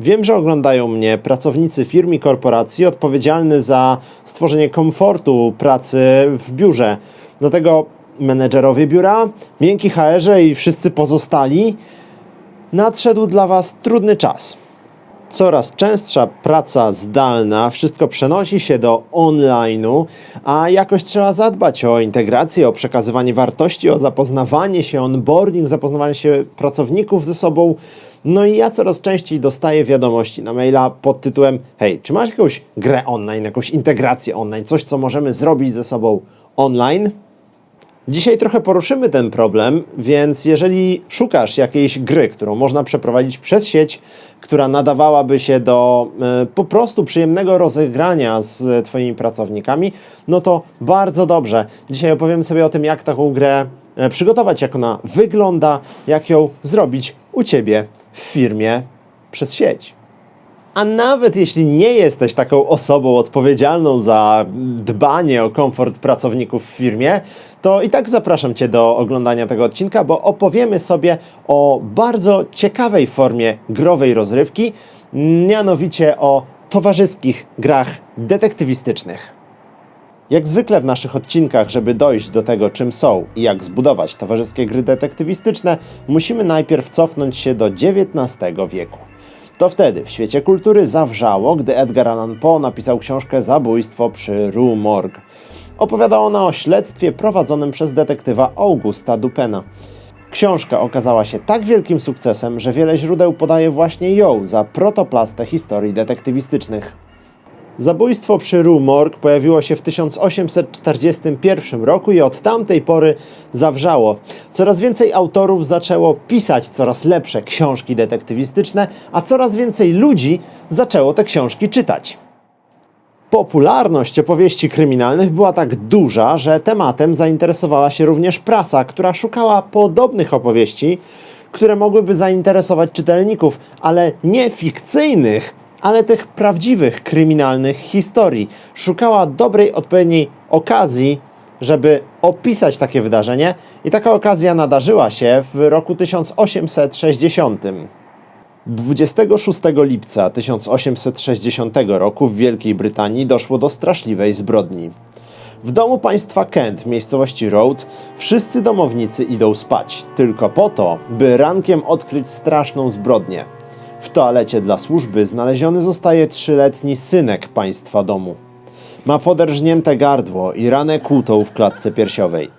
Wiem, że oglądają mnie pracownicy firm i korporacji odpowiedzialni za stworzenie komfortu pracy w biurze. Dlatego menedżerowie biura, miękki HR i wszyscy pozostali, nadszedł dla Was trudny czas. Coraz częstsza praca zdalna, wszystko przenosi się do online'u, a jakoś trzeba zadbać o integrację, o przekazywanie wartości, o zapoznawanie się, onboarding, zapoznawanie się pracowników ze sobą. No i ja coraz częściej dostaję wiadomości na maila pod tytułem: Hej, czy masz jakąś grę online, jakąś integrację online, coś, co możemy zrobić ze sobą online? Dzisiaj trochę poruszymy ten problem, więc jeżeli szukasz jakiejś gry, którą można przeprowadzić przez sieć, która nadawałaby się do e, po prostu przyjemnego rozegrania z Twoimi pracownikami, no to bardzo dobrze. Dzisiaj opowiem sobie o tym, jak taką grę e, przygotować, jak ona wygląda, jak ją zrobić u Ciebie w firmie przez sieć. A nawet jeśli nie jesteś taką osobą odpowiedzialną za dbanie o komfort pracowników w firmie, to i tak zapraszam Cię do oglądania tego odcinka, bo opowiemy sobie o bardzo ciekawej formie growej rozrywki, mianowicie o towarzyskich grach detektywistycznych. Jak zwykle w naszych odcinkach, żeby dojść do tego, czym są i jak zbudować towarzyskie gry detektywistyczne, musimy najpierw cofnąć się do XIX wieku. To wtedy w świecie kultury zawrzało, gdy Edgar Allan Poe napisał książkę Zabójstwo przy Rue Morgue. Opowiada ona o śledztwie prowadzonym przez detektywa Augusta Dupena. Książka okazała się tak wielkim sukcesem, że wiele źródeł podaje właśnie ją za protoplastę historii detektywistycznych. Zabójstwo przy Rue Morgue pojawiło się w 1841 roku i od tamtej pory zawrzało. Coraz więcej autorów zaczęło pisać coraz lepsze książki detektywistyczne, a coraz więcej ludzi zaczęło te książki czytać. Popularność opowieści kryminalnych była tak duża, że tematem zainteresowała się również prasa, która szukała podobnych opowieści, które mogłyby zainteresować czytelników, ale nie fikcyjnych, ale tych prawdziwych kryminalnych historii. Szukała dobrej, odpowiedniej okazji, żeby opisać takie wydarzenie, i taka okazja nadarzyła się w roku 1860. 26 lipca 1860 roku w Wielkiej Brytanii doszło do straszliwej zbrodni. W domu państwa Kent w miejscowości Road wszyscy domownicy idą spać, tylko po to, by rankiem odkryć straszną zbrodnię. W toalecie dla służby znaleziony zostaje trzyletni synek państwa domu. Ma poderżnięte gardło i ranę kłutą w klatce piersiowej.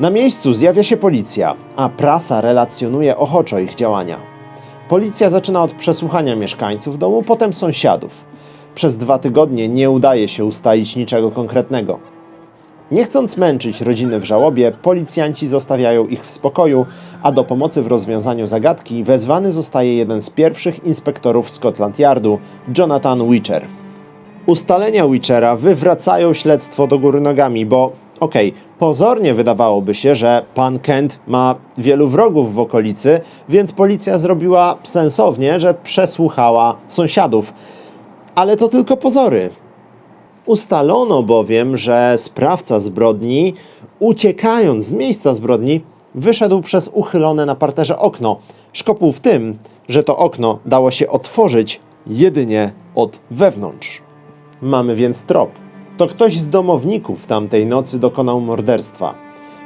Na miejscu zjawia się policja, a prasa relacjonuje ochoczo ich działania. Policja zaczyna od przesłuchania mieszkańców domu, potem sąsiadów. Przez dwa tygodnie nie udaje się ustalić niczego konkretnego. Nie chcąc męczyć rodziny w żałobie, policjanci zostawiają ich w spokoju, a do pomocy w rozwiązaniu zagadki wezwany zostaje jeden z pierwszych inspektorów Scotland Yardu, Jonathan Witcher. Ustalenia Witchera wywracają śledztwo do góry nogami, bo okej, pozornie wydawałoby się, że pan Kent ma wielu wrogów w okolicy, więc policja zrobiła sensownie, że przesłuchała sąsiadów. Ale to tylko pozory. Ustalono bowiem, że sprawca zbrodni, uciekając z miejsca zbrodni, wyszedł przez uchylone na parterze okno. Szkopuł w tym, że to okno dało się otworzyć jedynie od wewnątrz. Mamy więc trop. To ktoś z domowników tamtej nocy dokonał morderstwa.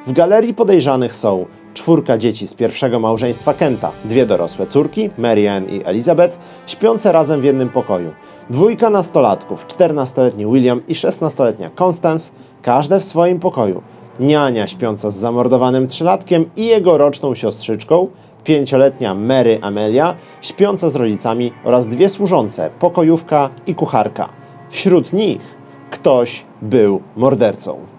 W galerii podejrzanych są czwórka dzieci z pierwszego małżeństwa Kenta, dwie dorosłe córki, Mary Ann i Elizabeth, śpiące razem w jednym pokoju. Dwójka nastolatków, 14-letni William i 16-letnia Constance, każde w swoim pokoju. Niania śpiąca z zamordowanym trzylatkiem i jego roczną siostrzyczką, pięcioletnia Mary Amelia, śpiąca z rodzicami oraz dwie służące, pokojówka i kucharka. Wśród nich ktoś był mordercą.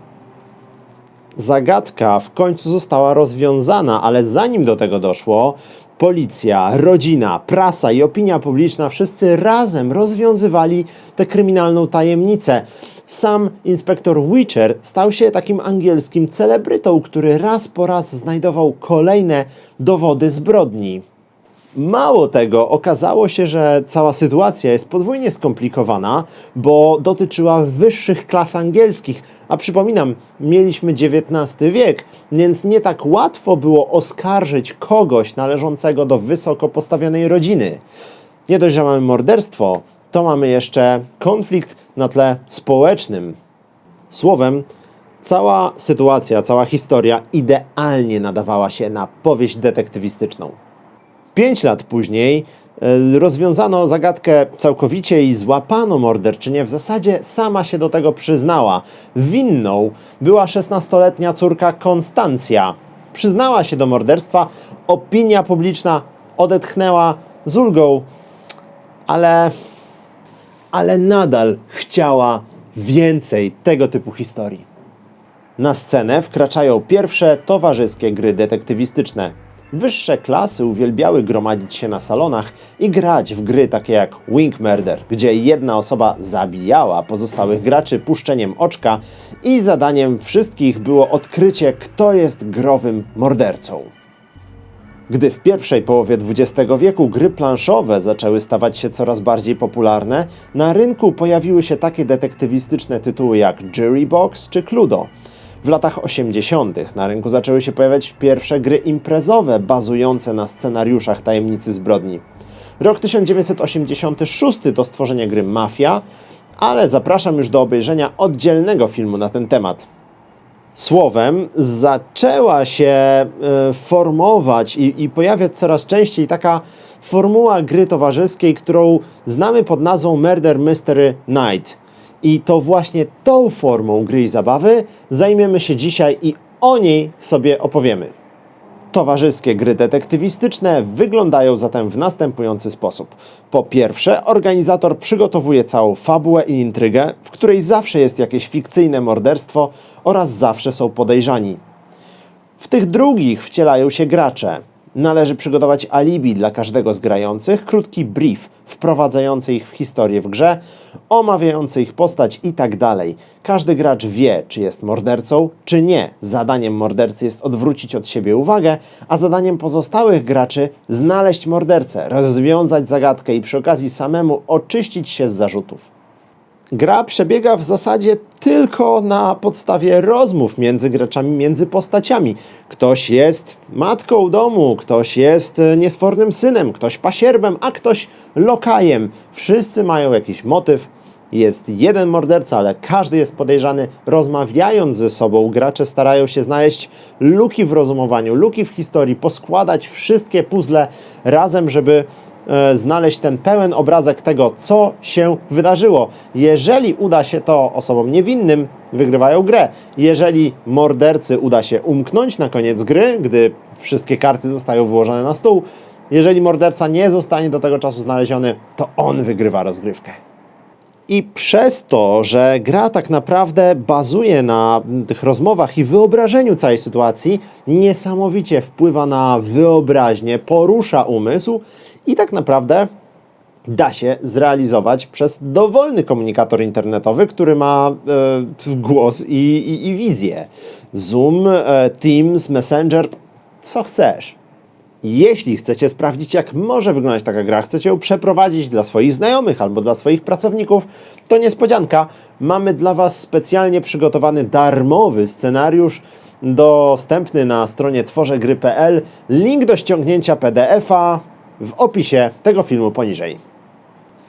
Zagadka w końcu została rozwiązana, ale zanim do tego doszło, policja, rodzina, prasa i opinia publiczna wszyscy razem rozwiązywali tę kryminalną tajemnicę. Sam inspektor Witcher stał się takim angielskim celebrytą, który raz po raz znajdował kolejne dowody zbrodni. Mało tego, okazało się, że cała sytuacja jest podwójnie skomplikowana, bo dotyczyła wyższych klas angielskich. A przypominam, mieliśmy XIX wiek, więc nie tak łatwo było oskarżyć kogoś należącego do wysoko postawionej rodziny. Nie dość, że mamy morderstwo, to mamy jeszcze konflikt na tle społecznym. Słowem, cała sytuacja, cała historia idealnie nadawała się na powieść detektywistyczną. Pięć lat później e, rozwiązano zagadkę całkowicie i złapano morderczynię. W zasadzie sama się do tego przyznała. Winną była 16-letnia córka Konstancja. Przyznała się do morderstwa. Opinia publiczna odetchnęła z ulgą, ale, ale nadal chciała więcej tego typu historii. Na scenę wkraczają pierwsze towarzyskie gry detektywistyczne. Wyższe klasy uwielbiały gromadzić się na salonach i grać w gry takie jak Wing Murder, gdzie jedna osoba zabijała pozostałych graczy puszczeniem oczka i zadaniem wszystkich było odkrycie, kto jest growym mordercą. Gdy w pierwszej połowie XX wieku gry planszowe zaczęły stawać się coraz bardziej popularne, na rynku pojawiły się takie detektywistyczne tytuły jak Jury Box czy Cluedo. W latach 80. na rynku zaczęły się pojawiać pierwsze gry imprezowe bazujące na scenariuszach tajemnicy zbrodni. Rok 1986 to stworzenie gry Mafia, ale zapraszam już do obejrzenia oddzielnego filmu na ten temat. Słowem, zaczęła się e, formować i, i pojawiać coraz częściej taka formuła gry towarzyskiej, którą znamy pod nazwą Murder Mystery Night. I to właśnie tą formą gry i zabawy zajmiemy się dzisiaj i o niej sobie opowiemy. Towarzyskie gry detektywistyczne wyglądają zatem w następujący sposób. Po pierwsze, organizator przygotowuje całą fabułę i intrygę, w której zawsze jest jakieś fikcyjne morderstwo oraz zawsze są podejrzani. W tych drugich wcielają się gracze. Należy przygotować alibi dla każdego z grających, krótki brief wprowadzający ich w historię w grze, omawiający ich postać i tak dalej. Każdy gracz wie, czy jest mordercą, czy nie. Zadaniem mordercy jest odwrócić od siebie uwagę, a zadaniem pozostałych graczy znaleźć mordercę, rozwiązać zagadkę i przy okazji samemu oczyścić się z zarzutów. Gra przebiega w zasadzie tylko na podstawie rozmów między graczami, między postaciami. Ktoś jest matką domu, ktoś jest e, niesfornym synem, ktoś pasierbem, a ktoś lokajem. Wszyscy mają jakiś motyw. Jest jeden morderca, ale każdy jest podejrzany. Rozmawiając ze sobą, gracze starają się znaleźć luki w rozumowaniu, luki w historii, poskładać wszystkie puzzle razem, żeby znaleźć ten pełen obrazek tego, co się wydarzyło. Jeżeli uda się to osobom niewinnym, wygrywają grę. Jeżeli mordercy uda się umknąć na koniec gry, gdy wszystkie karty zostają wyłożone na stół, jeżeli morderca nie zostanie do tego czasu znaleziony, to on wygrywa rozgrywkę. I przez to, że gra tak naprawdę bazuje na tych rozmowach i wyobrażeniu całej sytuacji, niesamowicie wpływa na wyobraźnię, porusza umysł i tak naprawdę da się zrealizować przez dowolny komunikator internetowy, który ma e, głos i, i, i wizję. Zoom, e, Teams, Messenger, co chcesz. Jeśli chcecie sprawdzić, jak może wyglądać taka gra, chcecie ją przeprowadzić dla swoich znajomych albo dla swoich pracowników, to niespodzianka. Mamy dla Was specjalnie przygotowany darmowy scenariusz dostępny na stronie tworzegry.pl. Link do ściągnięcia PDF-a w opisie tego filmu poniżej.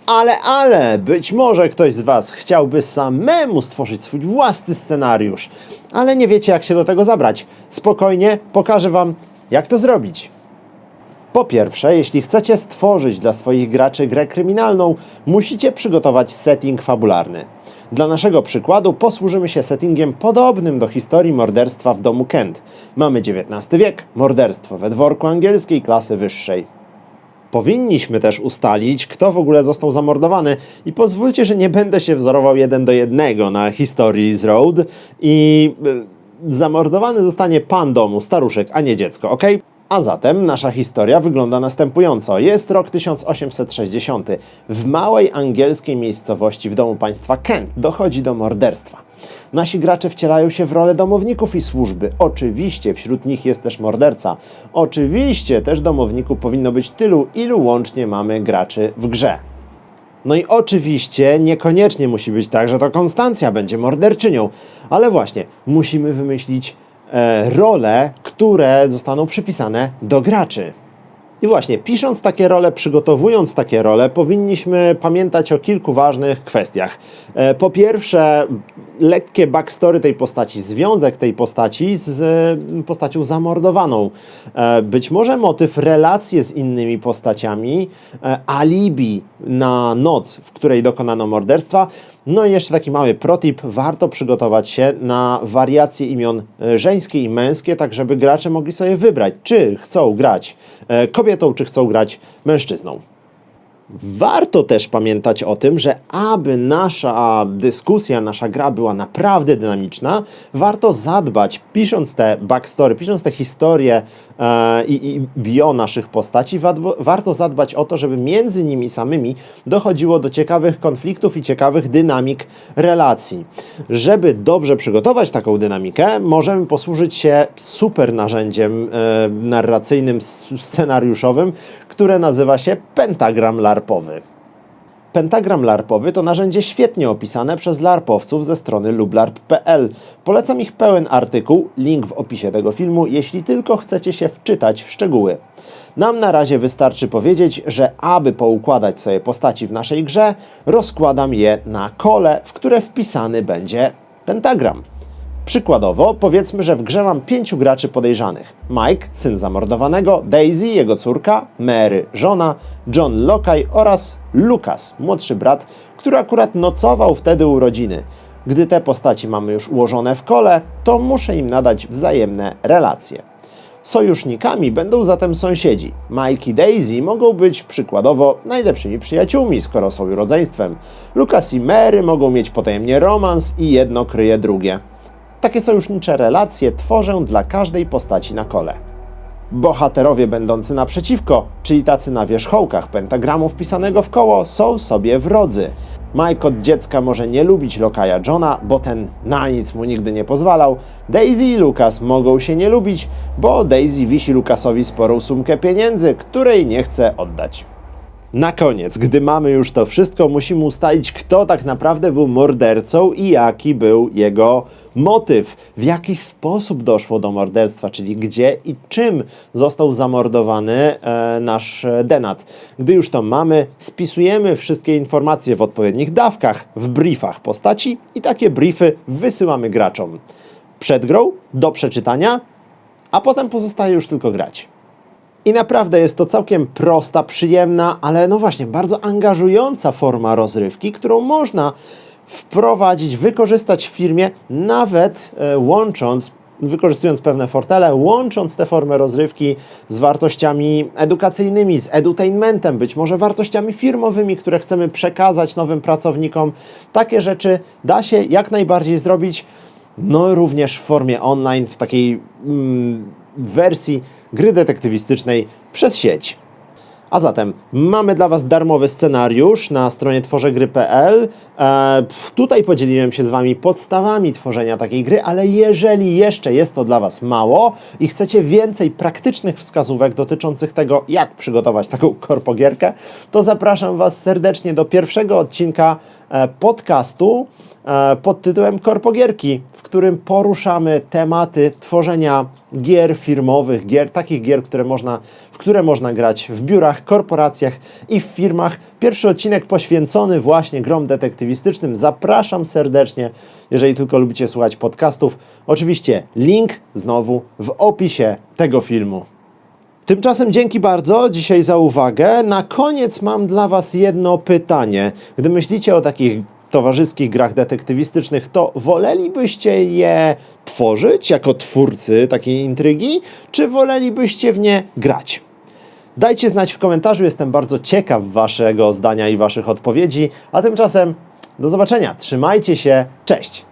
Ale, ale, być może ktoś z Was chciałby samemu stworzyć swój własny scenariusz, ale nie wiecie, jak się do tego zabrać. Spokojnie, pokażę Wam, jak to zrobić. Po pierwsze, jeśli chcecie stworzyć dla swoich graczy grę kryminalną, musicie przygotować setting fabularny. Dla naszego przykładu posłużymy się settingiem podobnym do historii morderstwa w domu Kent. Mamy XIX wiek, morderstwo we dworku angielskiej klasy wyższej. Powinniśmy też ustalić, kto w ogóle został zamordowany i pozwólcie, że nie będę się wzorował jeden do jednego na historii z Road i y, zamordowany zostanie pan domu, staruszek, a nie dziecko, ok? A zatem nasza historia wygląda następująco. Jest rok 1860. W małej angielskiej miejscowości w domu państwa Kent dochodzi do morderstwa. Nasi gracze wcielają się w rolę domowników i służby. Oczywiście wśród nich jest też morderca. Oczywiście też domowników powinno być tylu, ilu łącznie mamy graczy w grze. No i oczywiście niekoniecznie musi być tak, że to Konstancja będzie morderczynią, ale właśnie musimy wymyślić role, które zostaną przypisane do graczy. I właśnie, pisząc takie role, przygotowując takie role, powinniśmy pamiętać o kilku ważnych kwestiach. E, Po pierwsze, lekkie backstory tej postaci, związek tej postaci z e, postacią zamordowaną. E, Być może motyw, relacje z innymi postaciami, e, alibi na noc, w której dokonano morderstwa. No i jeszcze taki mały protip, warto przygotować się na wariacje imion e, żeńskie i męskie, tak żeby gracze mogli sobie wybrać, czy chcą grać e, kobietą, czy chcą grać mężczyzną. Warto też pamiętać o tym, że aby nasza dyskusja, nasza gra była naprawdę dynamiczna, warto zadbać, pisząc te backstory, pisząc te historie e, i, i bio naszych postaci, wadbo, warto zadbać o to, żeby między nimi samymi dochodziło do ciekawych konfliktów i ciekawych dynamik relacji. Żeby dobrze przygotować taką dynamikę, możemy posłużyć się super narzędziem e, narracyjnym, scenariuszowym, które nazywa się pentagram larpowy. Pentagram larpowy to narzędzie świetnie opisane przez larpowców ze strony lublarp.pl. Polecam ich pełen artykuł, link w opisie tego filmu, jeśli tylko chcecie się wczytać w szczegóły. Nam na razie wystarczy powiedzieć, że aby poukładać sobie postaci w naszej grze, rozkładam je na kole, w które wpisany będzie pentagram. Przykładowo, powiedzmy, że w grze mam pięciu graczy podejrzanych. Mike, syn zamordowanego, Daisy, jego córka, Mary, żona, John Lokaj oraz Lucas, młodszy brat, który akurat nocował wtedy u rodziny. Gdy te postaci mamy już ułożone w kole, to muszę im nadać wzajemne relacje. Sojusznikami będą zatem sąsiedzi. Mike i Daisy mogą być przykładowo najlepszymi przyjaciółmi, skoro są rodzeństwem. Lucas i Mary mogą mieć potajemnie romans i jedno kryje drugie. Takie sojusznicze relacje tworzę dla każdej postaci na kole. Bohaterowie będący naprzeciwko, czyli tacy na wierzchołkach pentagramu wpisanego w koło, są sobie wrodzy. Mike od dziecka może nie lubić lokaja Johna, bo ten na nic mu nigdy nie pozwalał. Daisy i Lucas mogą się nie lubić, bo Daisy wisi Lucasowi sporą sumkę pieniędzy, której nie chce oddać. Na koniec, gdy mamy już to wszystko, musimy ustalić, kto tak naprawdę był mordercą i jaki był jego motyw, w jaki sposób doszło do morderstwa, czyli gdzie i czym został zamordowany e, nasz denat. Gdy już to mamy, spisujemy wszystkie informacje w odpowiednich dawkach, w briefach postaci i takie briefy wysyłamy graczom. Przed grą, do przeczytania, a potem pozostaje już tylko grać. I naprawdę jest to całkiem prosta, przyjemna, ale no właśnie, bardzo angażująca forma rozrywki, którą można wprowadzić, wykorzystać w firmie, nawet e, łącząc, wykorzystując pewne fortele, łącząc tę formę rozrywki z wartościami edukacyjnymi, z edutainmentem, być może wartościami firmowymi, które chcemy przekazać nowym pracownikom. Takie rzeczy da się jak najbardziej zrobić, no również w formie online, w takiej mm, wersji gry detektywistycznej przez sieć. A zatem mamy dla Was darmowy scenariusz na stronie tworzegry.pl. E, tutaj podzieliłem się z Wami podstawami tworzenia takiej gry, ale jeżeli jeszcze jest to dla Was mało i chcecie więcej praktycznych wskazówek dotyczących tego, jak przygotować taką korpogierkę, to zapraszam Was serdecznie do pierwszego odcinka podcastu e, pod tytułem Korpogierki, w którym poruszamy tematy tworzenia gier firmowych, gier, takich gier, które można, w które można grać w biurach, korporacjach i w firmach. Pierwszy odcinek poświęcony właśnie grom detektywistycznym. Zapraszam serdecznie, jeżeli tylko lubicie słuchać podcastów. Oczywiście link znowu w opisie tego filmu. Tymczasem dzięki bardzo dzisiaj za uwagę. Na koniec mam dla Was jedno pytanie. Gdy myślicie o takich towarzyskich grach detektywistycznych, to wolelibyście je tworzyć jako twórcy takiej intrygi, czy wolelibyście w nie grać? Dajcie znać w komentarzu, jestem bardzo ciekaw Waszego zdania i Waszych odpowiedzi. A tymczasem do zobaczenia, trzymajcie się, cześć!